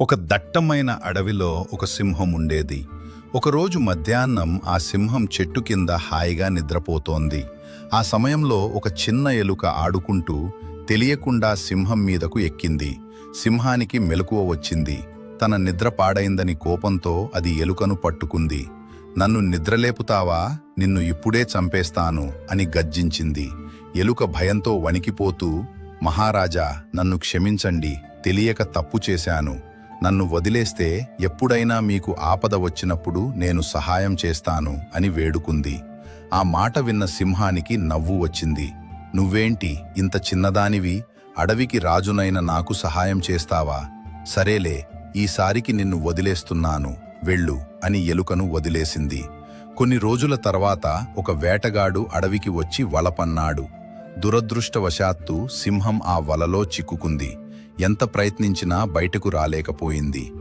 ఒక దట్టమైన అడవిలో ఒక సింహం ఉండేది. ఒకరోజు మధ్యాహ్నం ఆ సింహం చెట్టు కింద హాయిగా నిద్రపోతోంది. ఆ సమయంలో ఒక చిన్న ఎలుక ఆడుకుంటూ తెలియకుండా సింహం మీదకు ఎక్కింది. సింహానికి మెలకువ వచ్చింది. తన నిద్ర పాడైందని కోపంతో అది ఎలుకను పట్టుకుంది. నన్ను నిద్రలేపుతావా? నిన్ను ఇప్పుడే చంపేస్తాను అని గర్జించింది. ఎలుక భయంతో వణికిపోతూ మహారాజా నన్ను క్షమించండి. తెలియక తప్పు చేశాను. నన్ను వదిలేస్తే ఎప్పుడైనా మీకు ఆపద వచ్చినప్పుడు నేను సహాయం చేస్తాను అని వేడుకుంది. ఆ మాట విన్న సింహానికి నవ్వు వచ్చింది. నువ్వేంటి ఇంత చిన్నదానివి? అడవికి రాజునైన నాకు సహాయం చేస్తావా? సరేలే ఈసారికి నిన్ను వదిలేస్తున్నాను వెళ్ళు అని ఎలుకను వదిలేసింది. కొన్ని రోజుల తర్వాత ఒక వేటగాడు అడవికి వచ్చి వలపన్నాడు. దురదృష్టవశాత్తు సింహం ఆ వలలో చిక్కుకుంది. ఎంత ప్రయత్నించినా బయటకు రాలేకపోయింది.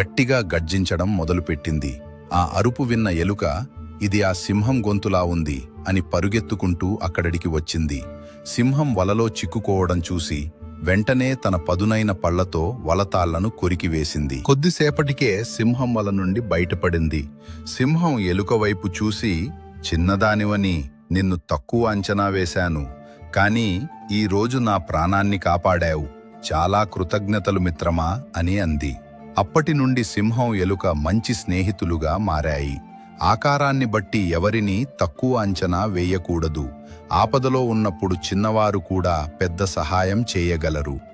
గట్టిగా గర్జించడం మొదలుపెట్టింది. ఆ అరుపు విన్న ఎలుక ఇది ఆ సింహం గొంతులా ఉంది అని పరుగెత్తుకుంటూ అక్కడికి వచ్చింది. సింహం వలలో చిక్కుకోవడం చూసి వెంటనే తన పదునైన పళ్ళతో వలతాళ్ళను కొరికివేసింది. కొద్దిసేపటికే సింహం వల నుండి బయటపడింది. సింహం ఎలుక వైపు చూసి చిన్నదానివని నిన్ను తక్కువ అంచనా వేశాను. కానీ ఈ రోజు నా ప్రాణాన్ని కాపాడావు. చాలా కృతజ్ఞతలు మిత్రమా అని అంది. అప్పటి నుండి సింహం ఎలుక మంచి స్నేహితులుగా మారాయి. ఆకారాన్ని బట్టి ఎవరిని తక్కువ అంచనా వేయకూడదు. ఆపదలో ఉన్నప్పుడు చిన్నవారు కూడా పెద్ద సహాయం చేయగలరు.